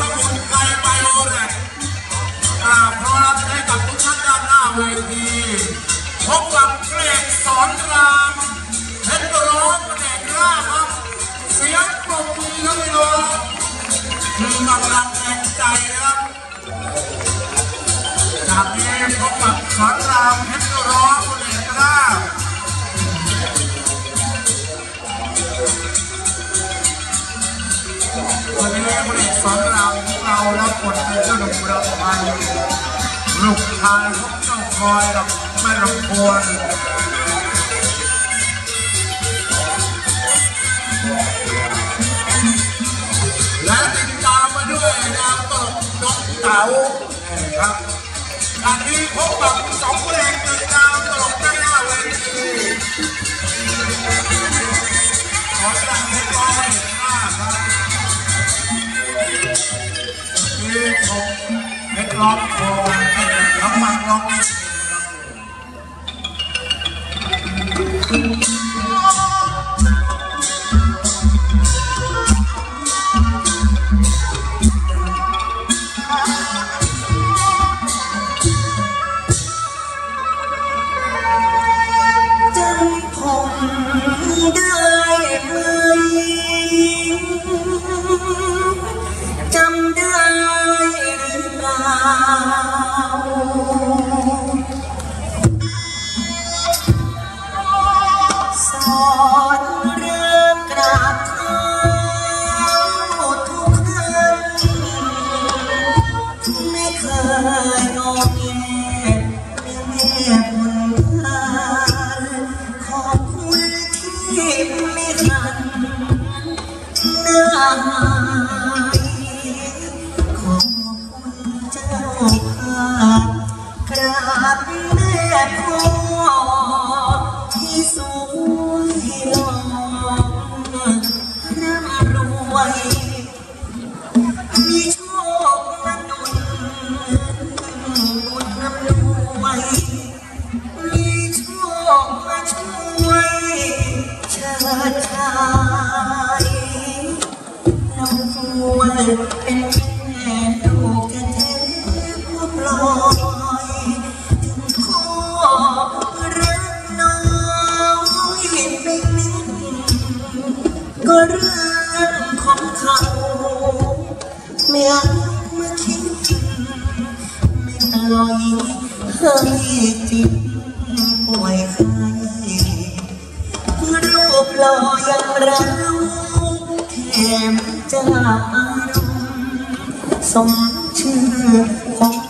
สมุนไพรไบโอแลกอ่าพร้อมรับให้กับทุกท่านด้านหน้าเวทีพบกับเกรกสอนรามเพชรร้องแดกล่าครับ เสียงปรบมือครับพี่น้องคือกำลังแรงใจนะครับจากนี้พบกับสอนรามเพชรร้อง วันนี้พระเอกสอนรามของเรารับบทเจ้าหนุ่มระพันลูกชายของเจ้าคอยกับแม่ลำพวนและติดตามมาด้วยนางตกน้องเต๋าครับอันนี้พบกับสองเพลงติดตามตลก ที่ผมเพชรล้อมโคงน้ำมันล้อม อนเรื่องกราบเท้าทุกครั้ไม่เคยงอแงแม่บุญทานขอบคุณที่ไม่ทันหน้าหายขอบคุณเจ้าภาพกราบแม่พ่อ มีโชคมาหนุนบุญนำรวยมีโชคมาช่วยเชิดชายลำพวนเป็นแม่ลูกแท้ๆผู้ปล่อยถึงพ่อรักน้อยไม่นิ่งก็เรื่ เม่อจมาคิง ไม่ปล่อยให้จิตป่วยไข้รูปหล่ออย่างรักแถมจะอารมณ์สมชื่อของ